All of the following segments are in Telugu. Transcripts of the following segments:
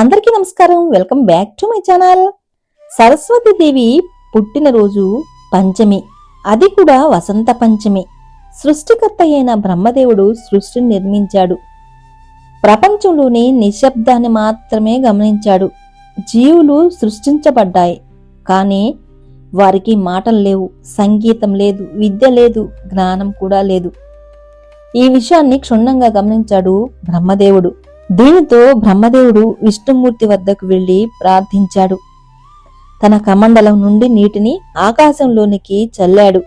అందరికీ నమస్కారం. Welcome back to my channel. Saraswati Devi పుట్టినరోజు పంచమి. అది కూడా వసంత పంచమి. సృష్టికర్త అయిన బ్రహ్మదేవుడు సృష్టిని నిర్మించాడు. ప్రపంచంలోని నిశ్శబ్దాన్ని మాత్రమే గమనించాడు. జీవులు సృష్టించబడ్డాయి. కానీ వారికి మాటలు లేవు సంగీతం లేదు విద్య లేదు జ్ఞానం కూడా లేదు. ఈ విషయాన్ని క్షుణ్ణంగా గమనించాడు బ్రహ్మదేవుడు. దీనితో బ్రహ్మదేవుడు విష్ణుమూర్తి వద్దకు వెళ్ళి ప్రార్థించాడు. తన కమండలం నుండి నీటిని ఆకాశంలోనికి చల్లాడు.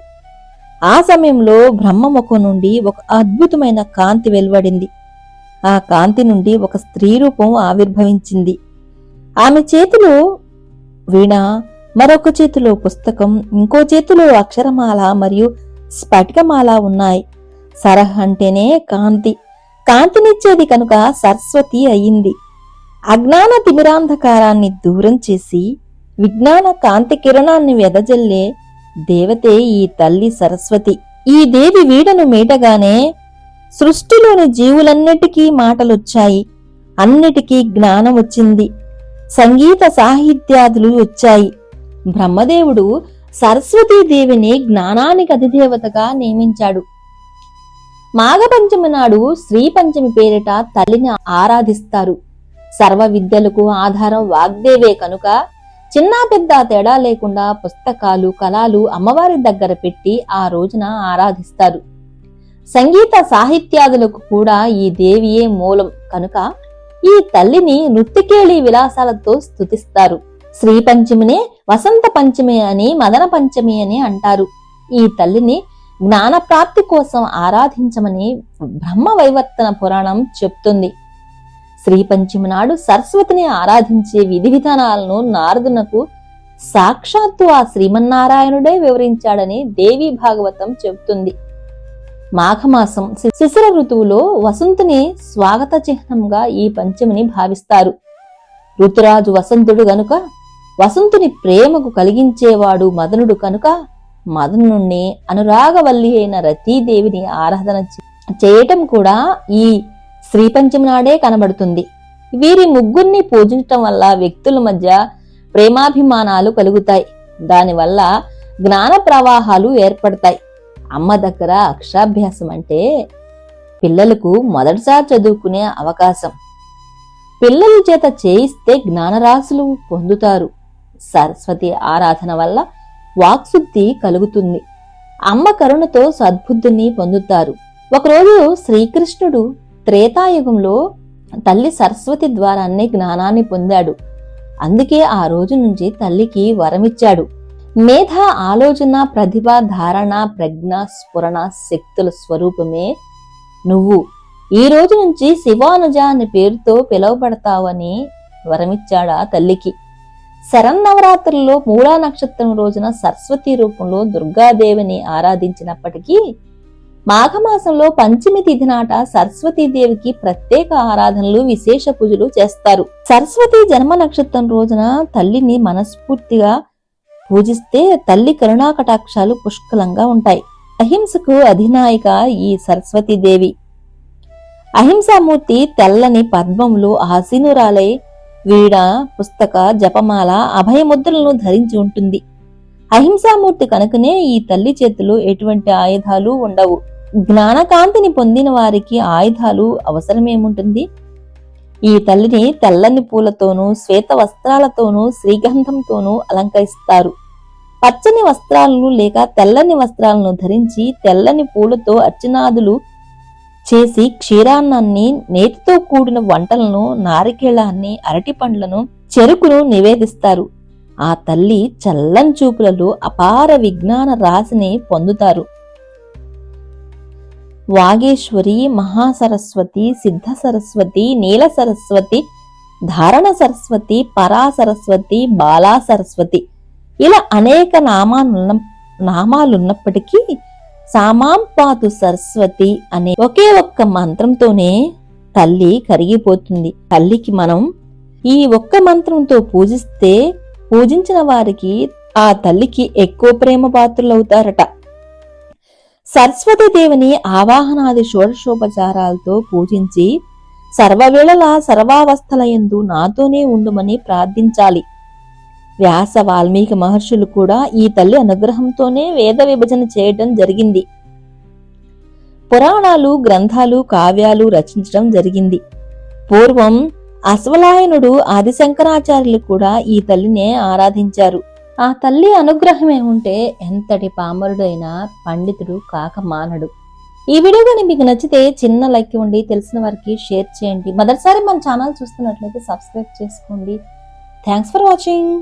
ఆ సమయంలో బ్రహ్మముఖం నుండి ఒక అద్భుతమైన కాంతి వెలువడింది. ఆ కాంతి నుండి ఒక స్త్రీ రూపం ఆవిర్భవించింది. ఆమె చేతిలో వీణ మరొక చేతిలో పుస్తకం ఇంకో చేతిలో అక్షరమాల మరియు స్ఫటికమాల ఉన్నాయి. సరహ్ అంటేనే కాంతి. కాంతినిచ్చేది కనుక సరస్వతి అయింది. అజ్ఞాన తిమిరాంధకారాన్ని దూరం చేసి విజ్ఞాన కాంతి కిరణాన్ని వెదజల్లే దేవతే ఈ తల్లి సరస్వతి. ఈ దేవి వీడను మీటగానే సృష్టిలోని జీవులన్నిటికీ మాటలొచ్చాయి. అన్నిటికీ జ్ఞానం వచ్చింది. సంగీత సాహిత్యాదులు వచ్చాయి. బ్రహ్మదేవుడు సరస్వతీదేవిని జ్ఞానానికి అధిదేవతగా నియమించాడు. మాఘపంచమి నాడు శ్రీ పంచమి పేరిట తల్లిని ఆరాధిస్తారు. సర్వ విద్యలకు ఆధారం వాగ్దేవే కనుక చిన్న పెద్ద తేడా లేకుండా పుస్తకాలు కళాలు అమ్మవారి దగ్గర పెట్టి ఆ రోజున ఆరాధిస్తారు. సంగీత సాహిత్యాదులకు కూడా ఈ దేవియే మూలం కనుక ఈ తల్లిని నృత్యకేళి విలాసాలతో స్థుతిస్తారు శ్రీ పంచమినే వసంత పంచమి అని మదన పంచమి అని అంటారు. ఈ తల్లిని జ్ఞాన ప్రాప్తి కోసం ఆరాధించమని బ్రహ్మ వైవర్తన పురాణం చెప్తుంది. శ్రీ పంచమి నాడు సరస్వతిని ఆరాధించే విధి విధానాలను నారదునకు సాక్షాత్తు ఆ శ్రీమన్నారాయణుడే వివరించాడని దేవి భాగవతం చెబుతుంది. మాఘమాసం శి- శిశిర ఋతువులో వసంతుని స్వాగత చిహ్నంగా ఈ పంచమిని భావిస్తారు. ఋతురాజు వసంతుడు గనుక వసంతుని ప్రేమకు కలిగించేవాడు మదనుడు కనుక మదనుణ్ణి అనురాగవల్లి అయిన రతీదేవిని ఆరాధన చేయటం కూడా ఈ శ్రీపంచమి నాడే కనబడుతుంది. వీరి ముగ్గురిని పూజించటం వల్ల వ్యక్తుల మధ్య ప్రేమాభిమానాలు కలుగుతాయి. దానివల్ల జ్ఞాన ప్రవాహాలు ఏర్పడతాయి. అమ్మ దగ్గర అక్షరాభ్యాసం అంటే పిల్లలకు మొదటిసారి చదువుకునే అవకాశం. పిల్లల చేత చేయిస్తే జ్ఞానరాశులు పొందుతారు. సరస్వతి ఆరాధన వల్ల వాక్శుద్ధి కలుగుతుంది. అమ్మ కరుణతో సద్బుద్ధిని పొందుతారు. ఒకరోజు శ్రీకృష్ణుడు త్రేతాయుగంలో తల్లి సరస్వతి ద్వారానే జ్ఞానాన్ని పొందాడు. అందుకే ఆ రోజు నుంచి తల్లికి వరమిచ్చాడు. మేధ ఆలోచన ప్రతిభ ధారణ ప్రజ్ఞ స్ఫురణ శక్తుల స్వరూపమే నువ్వు. ఈ రోజు నుంచి శివానుజ అనే పేరుతో పిలువబడతావని వరమిచ్చాడా తల్లికి. శరన్నవరాత్రుల్లో మూలా నక్షత్రం రోజున సరస్వతి రూపంలో దుర్గాదేవిని ఆరాధించినప్పటికీ మాఘమాసంలో పంచమి తిథి నాట సరస్వతీదేవికి ప్రత్యేక ఆరాధనలు విశేష పూజలు చేస్తారు. సరస్వతి జన్మ నక్షత్రం రోజున తల్లిని మనస్ఫూర్తిగా పూజిస్తే తల్లి కరుణా కటాక్షాలు పుష్కలంగా ఉంటాయి. అహింసకు అధినాయిక ఈ సరస్వతీదేవి అహింసామూర్తి తెల్లని పద్మంలో ఆసీనురాలై వీడ పుస్తక జపమాల అభయముద్రలను ధరించి ఉంటుంది. అహింసామూర్తి కనుకనే ఈ తల్లి చేతిలో ఎటువంటి ఆయుధాలు ఉండవు. జ్ఞానకాంతిని పొందిన వారికి ఆయుధాలు అవసరమేముంటుంది? ఈ తల్లిని తెల్లని పూలతోనూ శ్వేత వస్త్రాలతోనూ శ్రీగంధంతోనూ అలంకరిస్తారు. పచ్చని వస్త్రాలను లేక తెల్లని వస్త్రాలను ధరించి తెల్లని పూలతో అర్చనాదులు చేసి క్షీరాన్నాన్ని నేతితో కూడిన వంటలను నారికేళాన్ని అరటి పండ్లను చెరుకును నివేదిస్తారు. ఆ తల్లి చల్లని చూపులలో అపార విజ్ఞాన రాశిని పొందుతారు. వాగేశ్వరి మహాసరస్వతి సిద్ధ సరస్వతి నీల సరస్వతి ధారణ సరస్వతి పరా సరస్వతి బాలా సరస్వతి ఇలా అనేక నామాలున్న నామాలున్నప్పటికీ సామాం పాతు సరస్వతి అనే ఒకే ఒక్క మంత్రంతోనే తల్లి కరిగిపోతుంది. తల్లికి మనం ఈ ఒక్క మంత్రంతో పూజిస్తే పూజించిన వారికి ఆ తల్లికి ఎక్కువ ప్రేమ పాత్రులవుతారట. సరస్వతి దేవిని ఆవాహనాది షోడశోపచారాలతో పూజించి సర్వవేళలా సర్వావస్థలయందు నాతోనే ఉండుమని ప్రార్థించాలి. వ్యాస వాల్మీకి మహర్షులు కూడా ఈ తల్లి అనుగ్రహంతోనే వేద విభజన చేయటం జరిగింది. పురాణాలు గ్రంథాలు కావ్యాలు రచించడం జరిగింది. పూర్వం అశ్వలాయనుడు ఆదిశంకరాచార్యులు కూడా ఈ తల్లినే ఆరాధించారు. ఆ తల్లి అనుగ్రహమే ఉంటే ఎంతటి పామరుడైనా పండితుడు కాక మానడు. ఈ వీడియో కానీ మీకు నచ్చితే చిన్న లైక్ ఇవ్వండి తెలిసిన వారికి షేర్ చేయండి. మొదటిసారి మన ఛానల్ చూస్తున్నట్లయితే సబ్స్క్రైబ్ చేసుకోండి. Thanks for watching.